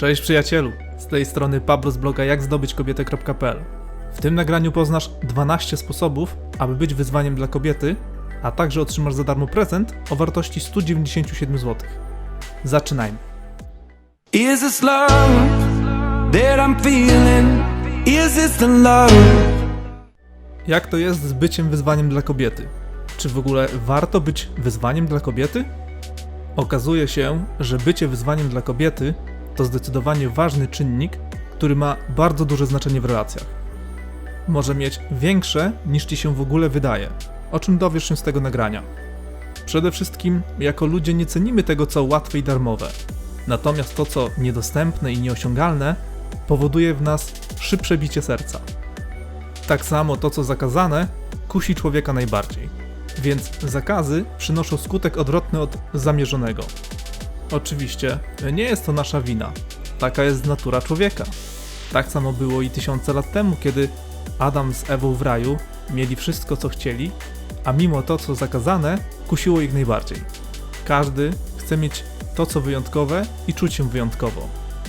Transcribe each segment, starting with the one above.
Cześć przyjacielu, z tej strony Pablo z bloga jakzdobyćkobietę.pl. W tym nagraniu poznasz 12 sposobów, aby być wyzwaniem dla kobiety, a także otrzymasz za darmo prezent o wartości 197 zł. Zaczynajmy. Is this love that I'm feeling? Is this the love? Jak to jest z byciem wyzwaniem dla kobiety? Czy w ogóle warto być wyzwaniem dla kobiety? Okazuje się, że bycie wyzwaniem dla kobiety to zdecydowanie ważny czynnik, który ma bardzo duże znaczenie w relacjach. Może mieć większe niż ci się w ogóle wydaje, o czym dowiesz się z tego nagrania. Przede wszystkim, jako ludzie nie cenimy tego, co łatwe i darmowe. Natomiast to, co niedostępne i nieosiągalne, powoduje w nas szybsze bicie serca. Tak samo to, co zakazane, kusi człowieka najbardziej. Więc zakazy przynoszą skutek odwrotny od zamierzonego. Oczywiście, nie jest to nasza wina. Taka jest natura człowieka. Tak samo było i tysiące lat temu, kiedy Adam z Ewą w raju mieli wszystko, co chcieli, a mimo to, co zakazane, kusiło ich najbardziej. Każdy chce mieć to, co wyjątkowe i czuć się wyjątkowo.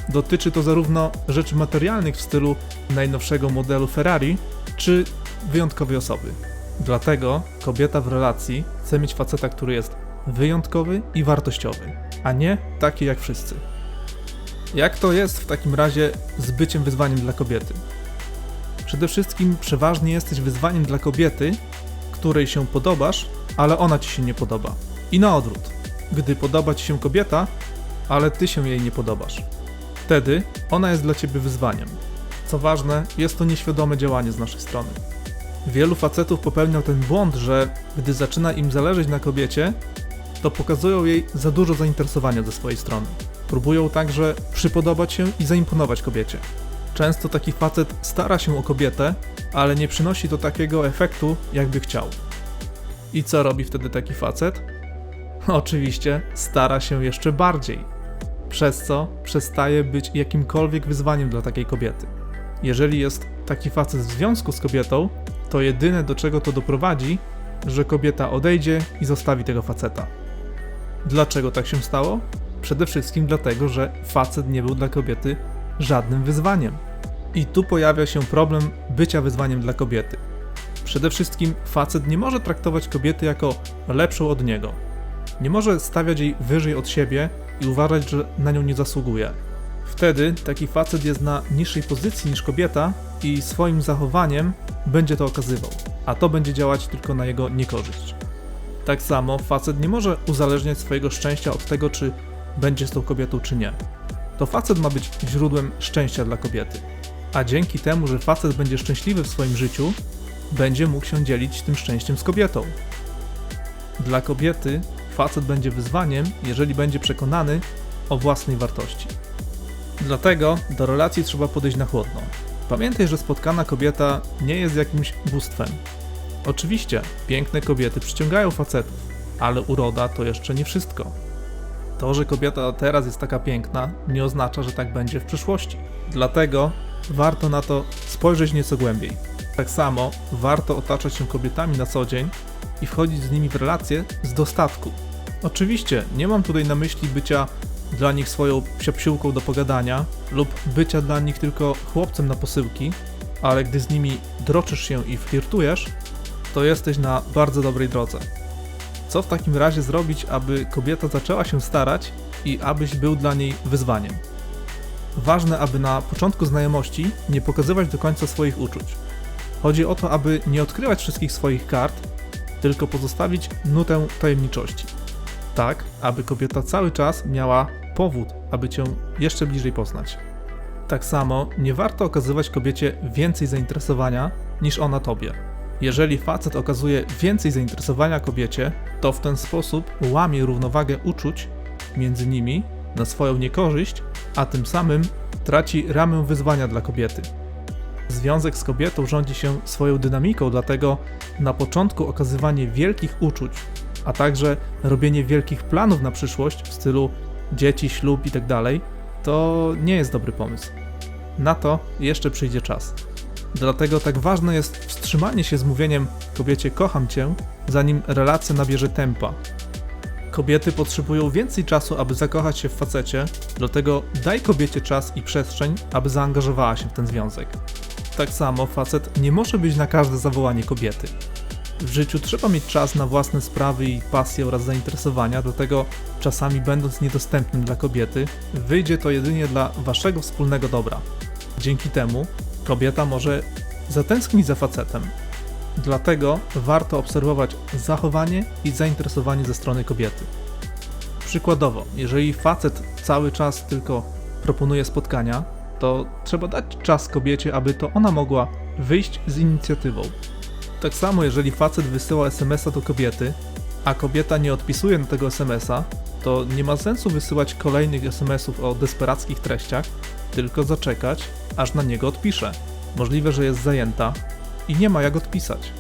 Dotyczy to zarówno rzeczy materialnych w stylu najnowszego modelu Ferrari, czy wyjątkowej osoby. Dlatego kobieta w relacji chce mieć faceta, który jest wyjątkowy i wartościowy, a nie taki jak wszyscy. Jak to jest w takim razie z byciem wyzwaniem dla kobiety? Przede wszystkim przeważnie jesteś wyzwaniem dla kobiety, której się podobasz, ale ona ci się nie podoba. I na odwrót. Gdy podoba ci się kobieta, ale ty się jej nie podobasz. Wtedy ona jest dla ciebie wyzwaniem. Co ważne, jest to nieświadome działanie z naszej strony. Wielu facetów popełnia ten błąd, że gdy zaczyna im zależeć na kobiecie, to pokazują jej za dużo zainteresowania ze swojej strony. Próbują także przypodobać się i zaimponować kobiecie. Często taki facet stara się o kobietę, ale nie przynosi to takiego efektu, jakby chciał. I co robi wtedy taki facet? Oczywiście stara się jeszcze bardziej, przez co przestaje być jakimkolwiek wyzwaniem dla takiej kobiety. Jeżeli jest taki facet w związku z kobietą, to jedyne do czego to doprowadzi, że kobieta odejdzie i zostawi tego faceta. Dlaczego tak się stało? Przede wszystkim dlatego, że facet nie był dla kobiety żadnym wyzwaniem. I tu pojawia się problem bycia wyzwaniem dla kobiety. Przede wszystkim facet nie może traktować kobiety jako lepszą od niego. Nie może stawiać jej wyżej od siebie i uważać, że na nią nie zasługuje. Wtedy taki facet jest na niższej pozycji niż kobieta i swoim zachowaniem będzie to okazywał, a to będzie działać tylko na jego niekorzyść. Tak samo facet nie może uzależniać swojego szczęścia od tego, czy będzie z tą kobietą, czy nie. To facet ma być źródłem szczęścia dla kobiety. A dzięki temu, że facet będzie szczęśliwy w swoim życiu, będzie mógł się dzielić tym szczęściem z kobietą. Dla kobiety facet będzie wyzwaniem, jeżeli będzie przekonany o własnej wartości. Dlatego do relacji trzeba podejść na chłodno. Pamiętaj, że spotkana kobieta nie jest jakimś bóstwem. Oczywiście, piękne kobiety przyciągają facetów, ale uroda to jeszcze nie wszystko. To, że kobieta teraz jest taka piękna, nie oznacza, że tak będzie w przyszłości. Dlatego warto na to spojrzeć nieco głębiej. Tak samo warto otaczać się kobietami na co dzień i wchodzić z nimi w relacje z dostatku. Oczywiście, nie mam tutaj na myśli bycia dla nich swoją psiopsiłką do pogadania lub bycia dla nich tylko chłopcem na posyłki, ale gdy z nimi droczysz się i flirtujesz, to jesteś na bardzo dobrej drodze. Co w takim razie zrobić, aby kobieta zaczęła się starać i abyś był dla niej wyzwaniem? Ważne, aby na początku znajomości nie pokazywać do końca swoich uczuć. Chodzi o to, aby nie odkrywać wszystkich swoich kart, tylko pozostawić nutę tajemniczości. Tak, aby kobieta cały czas miała powód, aby cię jeszcze bliżej poznać. Tak samo nie warto okazywać kobiecie więcej zainteresowania niż ona tobie. Jeżeli facet okazuje więcej zainteresowania kobiecie, to w ten sposób łamie równowagę uczuć między nimi na swoją niekorzyść, a tym samym traci ramę wyzwania dla kobiety. Związek z kobietą rządzi się swoją dynamiką, dlatego na początku okazywanie wielkich uczuć, a także robienie wielkich planów na przyszłość w stylu dzieci, ślub itd., to nie jest dobry pomysł. Na to jeszcze przyjdzie czas. Dlatego tak ważne jest wstrzymanie się z mówieniem kobiecie kocham cię, zanim relacja nabierze tempa. Kobiety potrzebują więcej czasu, aby zakochać się w facecie, dlatego daj kobiecie czas i przestrzeń, aby zaangażowała się w ten związek. Tak samo facet nie może być na każde zawołanie kobiety. W życiu trzeba mieć czas na własne sprawy i pasje oraz zainteresowania, dlatego czasami będąc niedostępnym dla kobiety, wyjdzie to jedynie dla waszego wspólnego dobra. Dzięki temu kobieta może zatęsknić za facetem. Dlatego warto obserwować zachowanie i zainteresowanie ze strony kobiety. Przykładowo, jeżeli facet cały czas tylko proponuje spotkania, to trzeba dać czas kobiecie, aby to ona mogła wyjść z inicjatywą. Tak samo, jeżeli facet wysyła SMS-a do kobiety, a kobieta nie odpisuje na tego SMS-a, to nie ma sensu wysyłać kolejnych SMS-ów o desperackich treściach, tylko zaczekać, aż na niego odpisze. Możliwe, że jest zajęta i nie ma jak odpisać.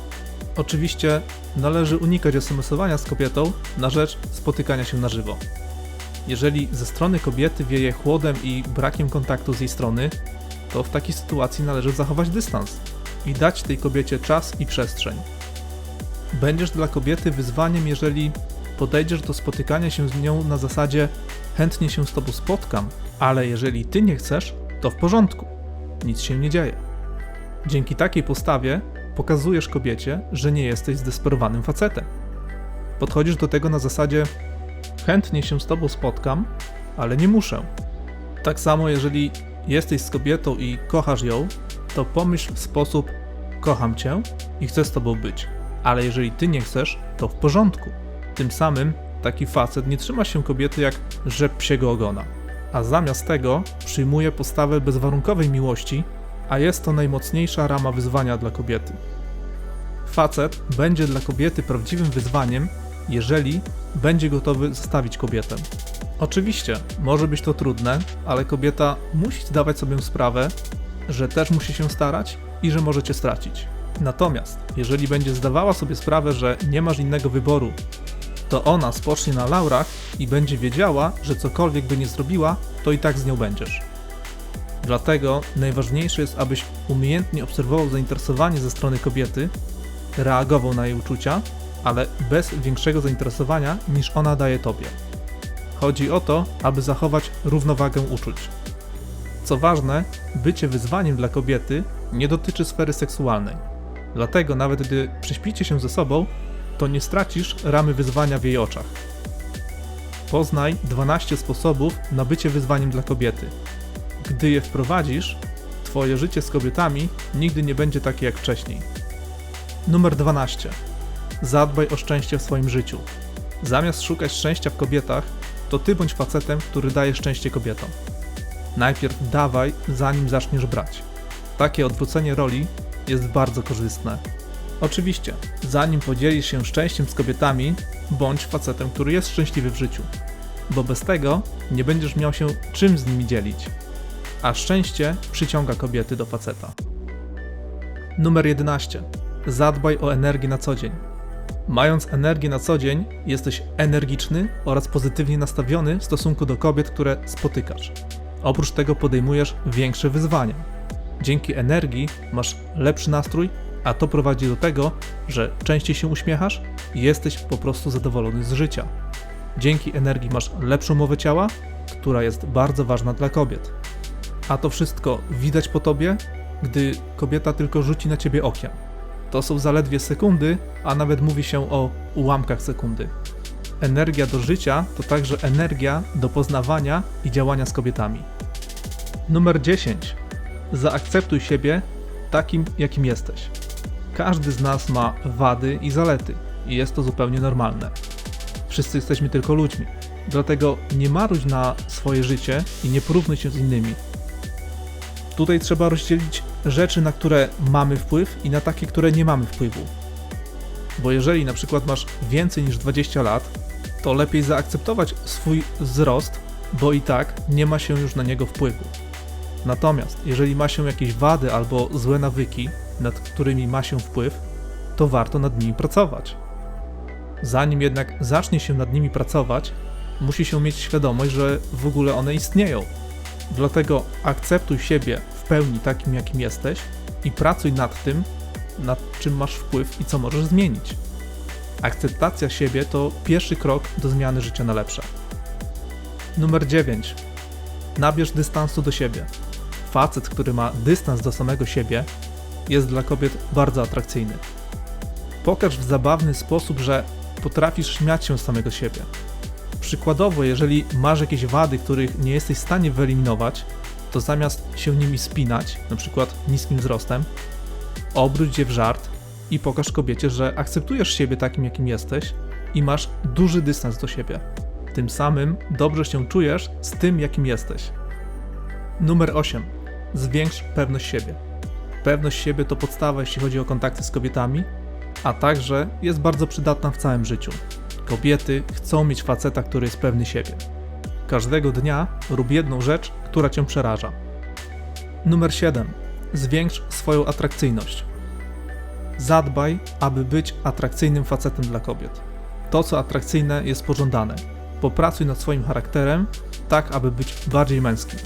Oczywiście należy unikać SMS-owania z kobietą na rzecz spotykania się na żywo. Jeżeli ze strony kobiety wieje chłodem i brakiem kontaktu z jej strony, to w takiej sytuacji należy zachować dystans i dać tej kobiecie czas i przestrzeń. Będziesz dla kobiety wyzwaniem, jeżeli podejdziesz do spotykania się z nią na zasadzie chętnie się z tobą spotkam, ale jeżeli ty nie chcesz, to w porządku. Nic się nie dzieje. Dzięki takiej postawie pokazujesz kobiecie, że nie jesteś zdesperowanym facetem. Podchodzisz do tego na zasadzie chętnie się z tobą spotkam, ale nie muszę. Tak samo jeżeli jesteś z kobietą i kochasz ją, to pomyśl w sposób kocham cię i chcę z tobą być. Ale jeżeli ty nie chcesz, to w porządku. Tym samym taki facet nie trzyma się kobiety jak rzep psiego ogona, a zamiast tego przyjmuje postawę bezwarunkowej miłości, a jest to najmocniejsza rama wyzwania dla kobiety. Facet będzie dla kobiety prawdziwym wyzwaniem, jeżeli będzie gotowy zostawić kobietę. Oczywiście, może być to trudne, ale kobieta musi zdawać sobie sprawę, że też musi się starać i że może cię stracić. Natomiast, jeżeli będzie zdawała sobie sprawę, że nie masz innego wyboru, to ona spocznie na laurach i będzie wiedziała, że cokolwiek by nie zrobiła, to i tak z nią będziesz. Dlatego najważniejsze jest, abyś umiejętnie obserwował zainteresowanie ze strony kobiety, reagował na jej uczucia, ale bez większego zainteresowania niż ona daje tobie. Chodzi o to, aby zachować równowagę uczuć. Co ważne, bycie wyzwaniem dla kobiety nie dotyczy sfery seksualnej. Dlatego nawet gdy prześpicie się ze sobą, to nie stracisz ramy wyzwania w jej oczach. Poznaj 12 sposobów na bycie wyzwaniem dla kobiety. Gdy je wprowadzisz, twoje życie z kobietami nigdy nie będzie takie jak wcześniej. Numer 12. Zadbaj o szczęście w swoim życiu. Zamiast szukać szczęścia w kobietach, to ty bądź facetem, który daje szczęście kobietom. Najpierw dawaj, zanim zaczniesz brać. Takie odwrócenie roli jest bardzo korzystne. Oczywiście, zanim podzielisz się szczęściem z kobietami, bądź facetem, który jest szczęśliwy w życiu, bo bez tego nie będziesz miał się czym z nimi dzielić. A szczęście przyciąga kobiety do faceta. Numer 11. Zadbaj o energię na co dzień. Mając energię na co dzień, jesteś energiczny oraz pozytywnie nastawiony w stosunku do kobiet, które spotykasz. Oprócz tego podejmujesz większe wyzwania. Dzięki energii masz lepszy nastrój, a to prowadzi do tego, że częściej się uśmiechasz i jesteś po prostu zadowolony z życia. Dzięki energii masz lepszą mowę ciała, która jest bardzo ważna dla kobiet. A to wszystko widać po tobie, gdy kobieta tylko rzuci na ciebie okiem. To są zaledwie sekundy, a nawet mówi się o ułamkach sekundy. Energia do życia to także energia do poznawania i działania z kobietami. Numer 10. Zaakceptuj siebie takim, jakim jesteś. Każdy z nas ma wady i zalety, i jest to zupełnie normalne. Wszyscy jesteśmy tylko ludźmi, dlatego nie maruj na swoje życie i nie porównuj się z innymi. Tutaj trzeba rozdzielić rzeczy, na które mamy wpływ i na takie, które nie mamy wpływu. Bo jeżeli na przykład masz więcej niż 20 lat, to lepiej zaakceptować swój wzrost, bo i tak nie ma się już na niego wpływu. Natomiast jeżeli ma się jakieś wady albo złe nawyki, nad którymi ma się wpływ, to warto nad nimi pracować. Zanim jednak zacznie się nad nimi pracować, musi się mieć świadomość, że w ogóle one istnieją. Dlatego akceptuj siebie w pełni takim, jakim jesteś i pracuj nad tym, nad czym masz wpływ i co możesz zmienić. Akceptacja siebie to pierwszy krok do zmiany życia na lepsze. Numer 9. Nabierz dystansu do siebie. Facet, który ma dystans do samego siebie, jest dla kobiet bardzo atrakcyjny. Pokaż w zabawny sposób, że potrafisz śmiać się z samego siebie. Przykładowo, jeżeli masz jakieś wady, których nie jesteś w stanie wyeliminować, to zamiast się nimi spinać, na przykład niskim wzrostem, obróć je w żart i pokaż kobiecie, że akceptujesz siebie takim, jakim jesteś i masz duży dystans do siebie. Tym samym dobrze się czujesz z tym, jakim jesteś. Numer 8. Zwiększ pewność siebie. Pewność siebie to podstawa, jeśli chodzi o kontakty z kobietami, a także jest bardzo przydatna w całym życiu. Kobiety chcą mieć faceta, który jest pewny siebie. Każdego dnia rób jedną rzecz, która cię przeraża. Numer 7. Zwiększ swoją atrakcyjność. Zadbaj, aby być atrakcyjnym facetem dla kobiet. To, co atrakcyjne, jest pożądane. Popracuj nad swoim charakterem, tak aby być bardziej męskim.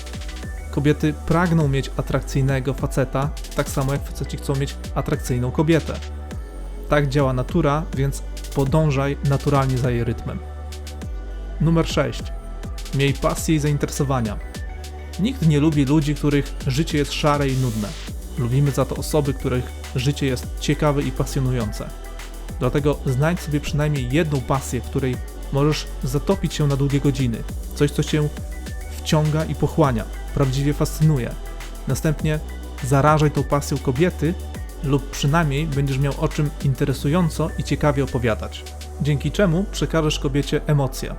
Kobiety pragną mieć atrakcyjnego faceta, tak samo jak faceci chcą mieć atrakcyjną kobietę. Tak działa natura, więc podążaj naturalnie za jej rytmem. Numer 6. Miej pasję i zainteresowania. Nikt nie lubi ludzi, których życie jest szare i nudne. Lubimy za to osoby, których życie jest ciekawe i pasjonujące. Dlatego znajdź sobie przynajmniej jedną pasję, w której możesz zatopić się na długie godziny. Coś, co cię wciąga i pochłania, prawdziwie fascynuje. Następnie zarażaj tą pasją kobiety, lub przynajmniej będziesz miał o czym interesująco i ciekawie opowiadać. Dzięki czemu przekażesz kobiecie emocje.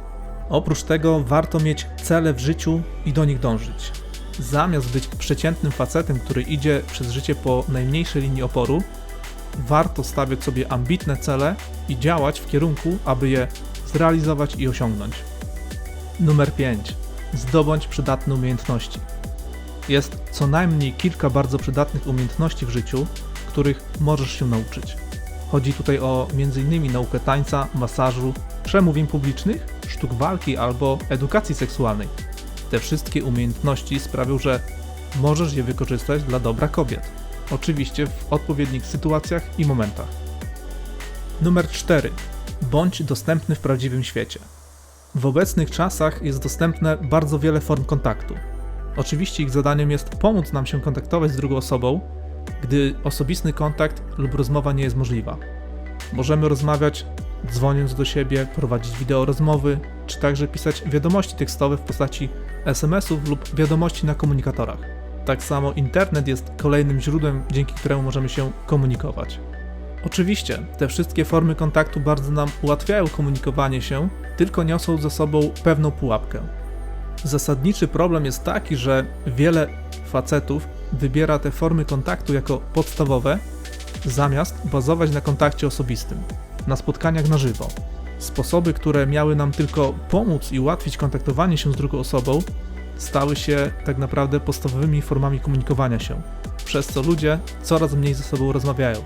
Oprócz tego warto mieć cele w życiu i do nich dążyć. Zamiast być przeciętnym facetem, który idzie przez życie po najmniejszej linii oporu, warto stawiać sobie ambitne cele i działać w kierunku, aby je zrealizować i osiągnąć. Numer 5. Zdobądź przydatne umiejętności. Jest co najmniej kilka bardzo przydatnych umiejętności w życiu, których możesz się nauczyć. Chodzi tutaj o m.in. naukę tańca, masażu, przemówień publicznych, sztuk walki albo edukacji seksualnej. Te wszystkie umiejętności sprawią, że możesz je wykorzystać dla dobra kobiet. Oczywiście w odpowiednich sytuacjach i momentach. Numer 4. Bądź dostępny w prawdziwym świecie. W obecnych czasach jest dostępne bardzo wiele form kontaktu. Oczywiście ich zadaniem jest pomóc nam się kontaktować z drugą osobą, gdy osobisty kontakt lub rozmowa nie jest możliwa. Możemy rozmawiać dzwoniąc do siebie, prowadzić wideo rozmowy, czy także pisać wiadomości tekstowe w postaci SMS-ów lub wiadomości na komunikatorach. Tak samo internet jest kolejnym źródłem, dzięki któremu możemy się komunikować. Oczywiście, te wszystkie formy kontaktu bardzo nam ułatwiają komunikowanie się, tylko niosą ze sobą pewną pułapkę. Zasadniczy problem jest taki, że wiele facetów wybiera te formy kontaktu jako podstawowe, zamiast bazować na kontakcie osobistym, na spotkaniach na żywo. Sposoby, które miały nam tylko pomóc i ułatwić kontaktowanie się z drugą osobą, stały się tak naprawdę podstawowymi formami komunikowania się, przez co ludzie coraz mniej ze sobą rozmawiają.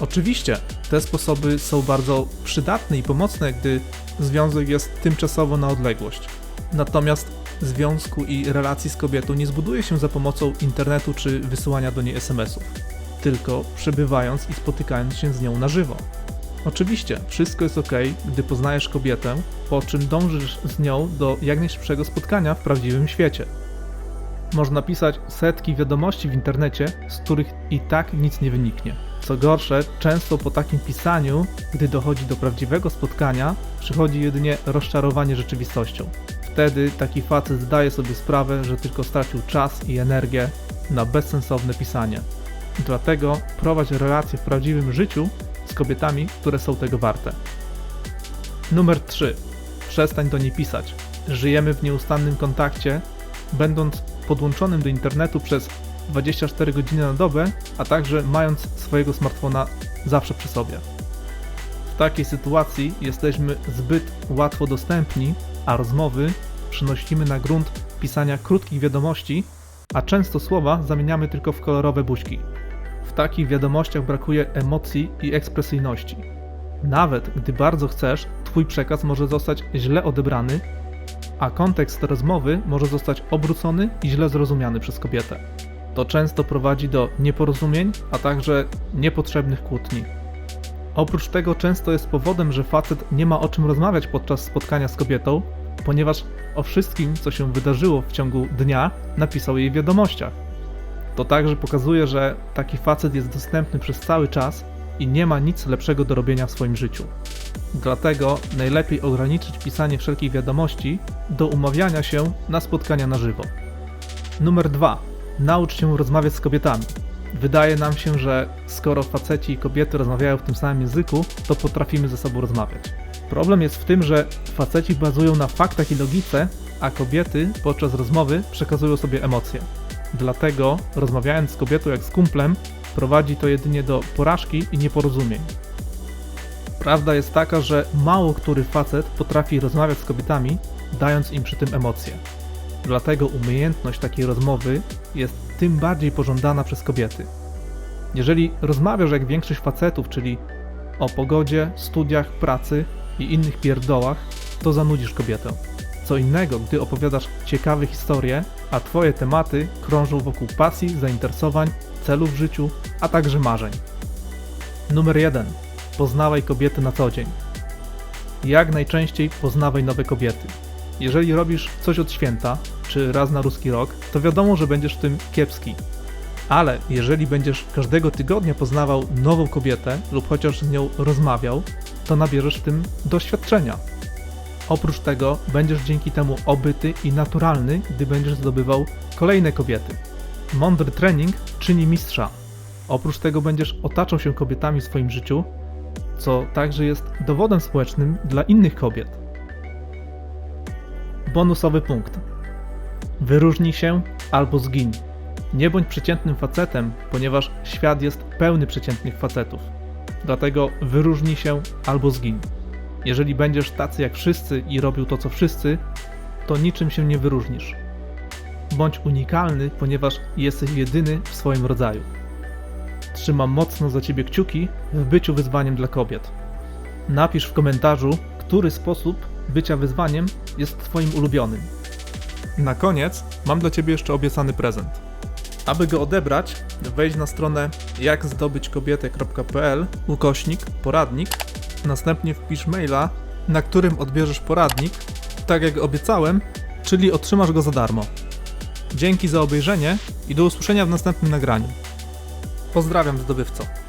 Oczywiście, te sposoby są bardzo przydatne i pomocne, gdy związek jest tymczasowo na odległość. Natomiast związku i relacji z kobietą nie zbuduje się za pomocą internetu czy wysyłania do niej SMS-ów, tylko przebywając i spotykając się z nią na żywo. Oczywiście, wszystko jest ok, gdy poznajesz kobietę, po czym dążysz z nią do jak najszybszego spotkania w prawdziwym świecie. Można pisać setki wiadomości w internecie, z których i tak nic nie wyniknie. Co gorsze, często po takim pisaniu, gdy dochodzi do prawdziwego spotkania, przychodzi jedynie rozczarowanie rzeczywistością. Wtedy taki facet zdaje sobie sprawę, że tylko stracił czas i energię na bezsensowne pisanie. Dlatego prowadź relacje w prawdziwym życiu z kobietami, które są tego warte. Numer 3. Przestań do niej pisać. Żyjemy w nieustannym kontakcie, będąc podłączonym do internetu przez 24 godziny na dobę, a także mając swojego smartfona zawsze przy sobie. W takiej sytuacji jesteśmy zbyt łatwo dostępni, a rozmowy przynosimy na grunt pisania krótkich wiadomości, a często słowa zamieniamy tylko w kolorowe buźki. W takich wiadomościach brakuje emocji i ekspresyjności. Nawet gdy bardzo chcesz, Twój przekaz może zostać źle odebrany, a kontekst rozmowy może zostać obrócony i źle zrozumiany przez kobietę. To często prowadzi do nieporozumień, a także niepotrzebnych kłótni. Oprócz tego często jest powodem, że facet nie ma o czym rozmawiać podczas spotkania z kobietą, ponieważ o wszystkim, co się wydarzyło w ciągu dnia, napisał jej wiadomościach. To także pokazuje, że taki facet jest dostępny przez cały czas i nie ma nic lepszego do robienia w swoim życiu. Dlatego najlepiej ograniczyć pisanie wszelkich wiadomości do umawiania się na spotkania na żywo. Numer 2. Naucz się rozmawiać z kobietami. Wydaje nam się, że skoro faceci i kobiety rozmawiają w tym samym języku, to potrafimy ze sobą rozmawiać. Problem jest w tym, że faceci bazują na faktach i logice, a kobiety podczas rozmowy przekazują sobie emocje. Dlatego, rozmawiając z kobietą jak z kumplem, prowadzi to jedynie do porażki i nieporozumień. Prawda jest taka, że mało który facet potrafi rozmawiać z kobietami, dając im przy tym emocje. Dlatego umiejętność takiej rozmowy jest tym bardziej pożądana przez kobiety. Jeżeli rozmawiasz jak większość facetów, czyli o pogodzie, studiach, pracy i innych pierdołach, to zanudzisz kobietę. Co innego, gdy opowiadasz ciekawe historie, a twoje tematy krążą wokół pasji, zainteresowań, celów w życiu, a także marzeń. Numer 1. Poznawaj kobiety na co dzień. Jak najczęściej poznawaj nowe kobiety. Jeżeli robisz coś od święta, czy raz na ruski rok, to wiadomo, że będziesz w tym kiepski. Ale jeżeli będziesz każdego tygodnia poznawał nową kobietę lub chociaż z nią rozmawiał, to nabierzesz w tym doświadczenia. Oprócz tego będziesz dzięki temu obyty i naturalny, gdy będziesz zdobywał kolejne kobiety. Mądry trening czyni mistrza. Oprócz tego będziesz otaczał się kobietami w swoim życiu, co także jest dowodem społecznym dla innych kobiet. Bonusowy punkt. Wyróżnij się albo zgiń. Nie bądź przeciętnym facetem, ponieważ świat jest pełny przeciętnych facetów. Dlatego wyróżnij się albo zgiń. Jeżeli będziesz tacy jak wszyscy i robił to co wszyscy, to niczym się nie wyróżnisz. Bądź unikalny, ponieważ jesteś jedyny w swoim rodzaju. Trzymam mocno za ciebie kciuki w byciu wyzwaniem dla kobiet. Napisz w komentarzu, który sposób bycia wyzwaniem jest twoim ulubionym. Na koniec mam dla ciebie jeszcze obiecany prezent. Aby go odebrać, wejdź na stronę jakzdobyćkobietę.pl ukośnik poradnik, następnie wpisz maila, na którym odbierzesz poradnik, tak jak obiecałem, czyli otrzymasz go za darmo. Dzięki za obejrzenie i do usłyszenia w następnym nagraniu. Pozdrawiam zdobywco.